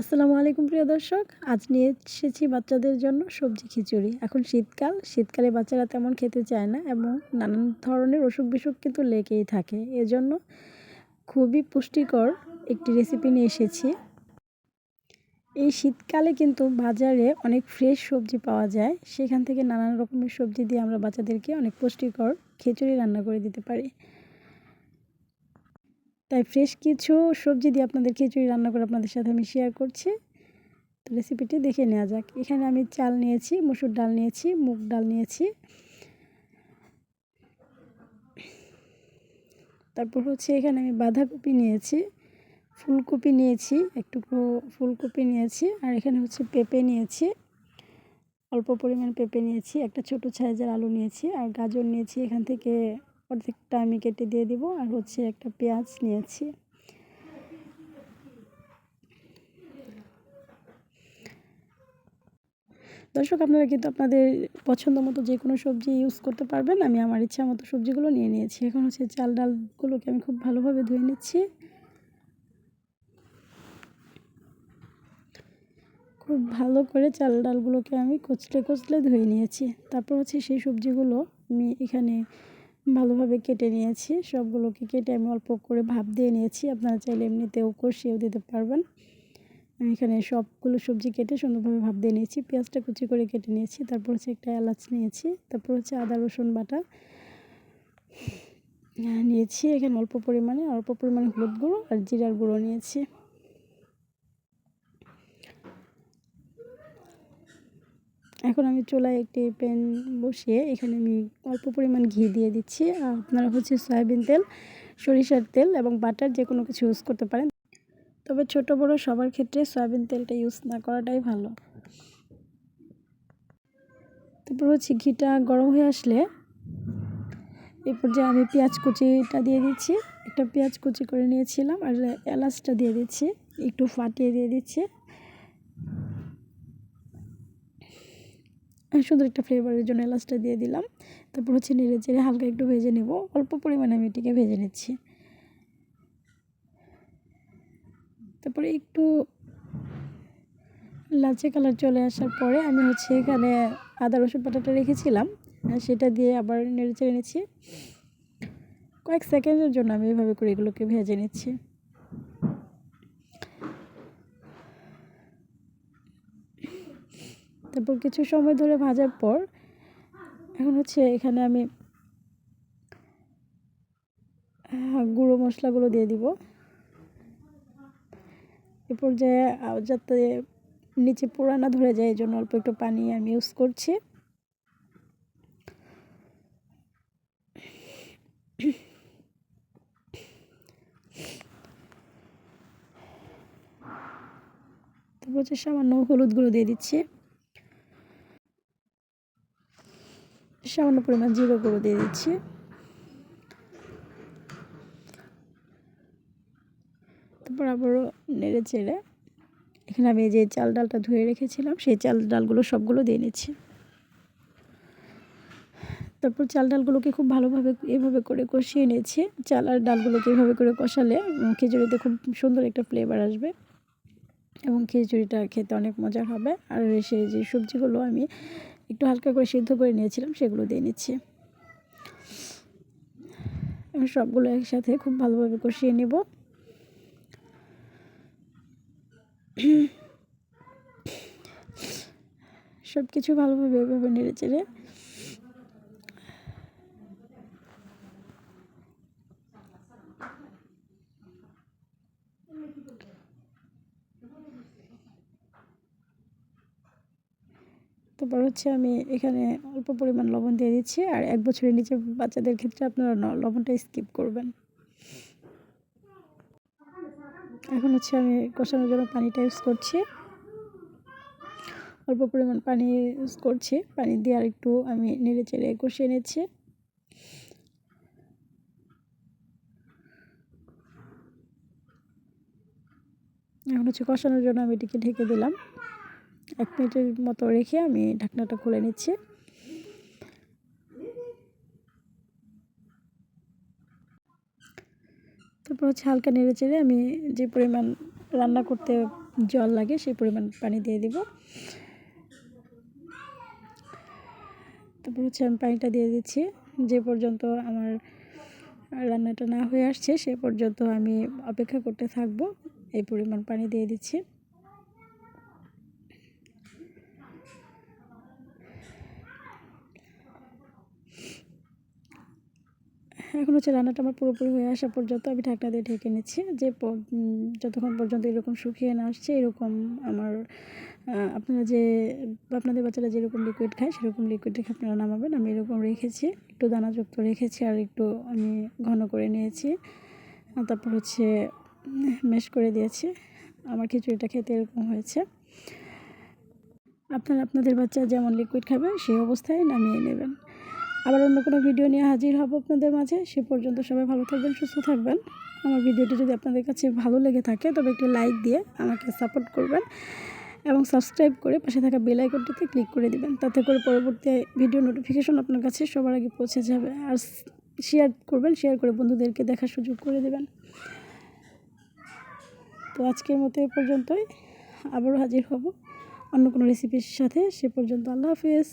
আসসালামু আলাইকুম প্রিয় দর্শক। আজ নিয়ে এসেছি বাচ্চাদের জন্য সবজি খিচুড়ি। এখন শীতকাল, শীতকালে বাচ্চারা তেমন খেতে চায় না এবং নানান ধরনের অসুখ বিসুখ কিন্তু লেগেই থাকে। এজন্য খুবই পুষ্টিকর একটি রেসিপি নিয়ে এসেছি। এই শীতকালে কিন্তু বাজারে অনেক ফ্রেশ সবজি পাওয়া যায়। সেখান থেকে নানান রকমের সবজি দিয়ে আমরা বাচ্চাদেরকে অনেক পুষ্টিকর খিচুড়ি রান্না করে দিতে পারি। তাই ফ্রেশ কিছু সবজি দিয়ে আপনাদের খিচুড়ি রান্না করে আপনাদের সাথে আমি শেয়ার করছি। তো রেসিপিটি দেখে নেওয়া যাক। এখানে আমি চাল নিয়েছি, মসুর ডাল নিয়েছি, মুগ ডাল নিয়েছি। তারপর হচ্ছে এখানে আমি বাঁধাকপি নিয়েছি, ফুলকপি নিয়েছি একটুকু ফুলকপি নিয়েছি, আর এখানে হচ্ছে পেঁপে নিয়েছি, অল্প পরিমাণ পেঁপে নিয়েছি, একটা ছোট সাইজের আলু নিয়েছি, আর গাজর নিয়েছি এখান থেকে অর্ধেকটা আমি কেটে দিয়ে দিব আর হচ্ছে একটা পেঁয়াজ নিয়েছি। দর্শক, আপনারা কিন্তু আপনাদের পছন্দ মতো যে কোনো সবজি ইউজ করতে পারবেন। আমি আমার ইচ্ছা মতো সবজিগুলো নিয়ে নিয়েছি। এখন হচ্ছে চাল ডালগুলোকে আমি খুব ভালোভাবে ধুয়ে নিচ্ছি। খুব ভালো করে চাল ডালগুলোকে আমি কচলে কচলে ধুয়ে নিয়েছি। তারপর হচ্ছে সেই সবজিগুলো আমি এখানে ভালোভাবে কেটে নিয়েছি। সবগুলোকে কেটে আমি অল্প করে ভাপ দিয়ে নিয়েছি। আপনারা চাইলে এমনিতেও কষিয়েও দিতে পারবেন। এখানে সবগুলো সবজি কেটে সুন্দরভাবে ভাপ দিয়ে নিয়েছি। পেঁয়াজটা কুচি করে কেটে নিয়েছি। তারপর হচ্ছে একটা এলাচ নিয়েছি। তারপর হচ্ছে আদা, রসুন বাটা নিয়েছি। এখানে অল্প পরিমাণে অল্প পরিমাণে হলুদ গুঁড়ো আর জিরার গুঁড়ো নিয়েছি। এখন আমি চুলায় একটি প্যান বসিয়ে এখানে আমি অল্প পরিমাণ ঘি দিয়ে দিচ্ছি। আর আপনারা হচ্ছে সয়াবিন তেল, সরিষার তেল এবং বাটার যে কোনো কিছু ইউজ করতে পারেন। তবে ছোট বড় সবার ক্ষেত্রে সয়াবিন তেলটা ইউজ না করাটাই ভালো। তারপর হচ্ছে ঘিটা গরম হয়ে আসলে এরপর যে আমি পেঁয়াজ কুচিটা দিয়ে দিচ্ছি। একটা পেঁয়াজ কুচি করে নিয়েছিলাম আর এলাচটা দিয়ে দিচ্ছি। একটু ফাটিয়ে দিয়ে দিচ্ছি। সুন্দর একটা ফ্লেভারের জন্য এলাচটা দিয়ে দিলাম। তারপর হচ্ছে নেড়ে চেড়ে হালকা একটু ভেজে নেব। অল্প পরিমাণে আমি এটিকে ভেজে নিচ্ছি। তারপরে একটু লালচে কালার চলে আসার পরে আমি হচ্ছে এখানে আদা, রসুন পাটাটা রেখেছিলাম। সেটা দিয়ে আবার নেড়ে চেড়ে নিচ্ছি। কয়েক সেকেন্ডের জন্য আমি এভাবে করে এগুলোকে ভেজে নিচ্ছি। তারপর কিছু সময় ধরে ভাজার পর, এখন হচ্ছে এখানে আমি গুঁড়ো মশলাগুলো দিয়ে দিব। এরপর যে যাতে নিচে পোড়ানা ধরে যায় এই জন্য অল্প একটু পানি আমি ইউজ করছি। তারপর হচ্ছে সামান্য হলুদ গুঁড়ো দিয়ে দিচ্ছি। সামান্য পরিমাণ জিরো গুঁড়ো দিয়ে দিচ্ছি। তারপর আবারও নেড়ে চেড়ে এখানে আমি যে চাল ডালটা ধুয়ে রেখেছিলাম, সেই চাল ডালগুলো সবগুলো দিয়ে নিচ্ছি। তারপর চাল ডালগুলোকে খুব ভালোভাবে এভাবে করে কষিয়ে নিয়েছি। চাল আর ডালগুলোকে এভাবে করে কষালে খিচুড়িতে খুব সুন্দর একটা ফ্লেভার আসবে এবং খিচুড়িটা খেতে অনেক মজার হবে। আর সেই যে সবজিগুলো আমি একটু হালকা করে সিদ্ধ করে নিয়েছিলাম, সেগুলো দিয়ে নিচ্ছি। আমি সবগুলো একসাথে খুব ভালোভাবে কষিয়ে নেব। সব কিছু ভালোভাবে এভাবে নেড়ে চেড়ে তারপর হচ্ছে আমি এখানে অল্প পরিমাণ লবণ দিয়ে দিচ্ছি আর এক বছরের নিচে বাচ্চাদের ক্ষেত্রে আপনারা লবণটা স্কিপ করবেন। এখন হচ্ছে আমি কষানোর জন্য পানিটা ইউজ করছি। অল্প পরিমাণ পানি ইউজ করছি। পানি দিয়ে আর একটু আমি নেড়ে চেড়ে কষিয়ে নিচ্ছি। এখন হচ্ছে কষানোর জন্য আমি এটিকে ঢেকে দিলাম। এক মিনিটের মতো রেখে আমি ঢাকনাটা খুলে নিচ্ছি। তারপর হচ্ছে হালকা নেড়ে চেড়ে আমি যে পরিমাণ রান্না করতে জল লাগে সেই পরিমাণ পানি দিয়ে দিব। তারপর হচ্ছে আমি পানিটা দিয়ে দিচ্ছি। যে পর্যন্ত আমার রান্নাটা না হয়ে আসছে সে পর্যন্ত আমি অপেক্ষা করতে থাকব। এই পরিমাণ পানি দিয়ে দিচ্ছি। এখন হচ্ছে রান্নাটা আমার পুরোপুরি হয়ে আসা পর্যন্ত আমি ঢাকনা দিয়ে ঢেকে নিচ্ছি। যে যতক্ষণ পর্যন্ত এরকম শুকিয়ে না আসছে, এরকম আমার আপনারা যে, আপনাদের বাচ্চারা যেরকম লিকুইড খায়, সেরকম লিকুইড রেখে আপনারা নামাবেন। আমি এরকম রেখেছি, একটু দানাযুক্ত রেখেছি আর একটু আমি ঘন করে নিয়েছি। তারপর হচ্ছে মেশ করে দিয়েছি। আমার খিচুড়িটা খেতে এরকম হয়েছে। আপনারা, আপনাদের বাচ্চা যেমন লিকুইড খাবে, সেই অবস্থায় নামিয়ে নেবেন। আবার অন্য কোনো ভিডিও নিয়ে হাজির হব আপনাদের মাঝে। সে পর্যন্ত সবাই ভালো থাকবেন, সুস্থ থাকবেন। আমার ভিডিওটি যদি আপনাদের কাছে ভালো লেগে থাকে, তবে একটি লাইক দিয়ে আমাকে সাপোর্ট করবেন এবং সাবস্ক্রাইব করে পাশে থাকা বেল আইকনটিতে ক্লিক করে দিবেন। তাতে করে পরবর্তী ভিডিও নোটিফিকেশন আপনার কাছে সবার আগে পৌঁছে যাবে। আর শেয়ার করবেন শেয়ার করে বন্ধুদেরকে দেখার সুযোগ করে দেবেন। তো আজকের মতো এ পর্যন্তই। আবারও হাজির হব অন্য কোনো রেসিপির সাথে। সে পর্যন্ত আল্লাহ হাফিজ।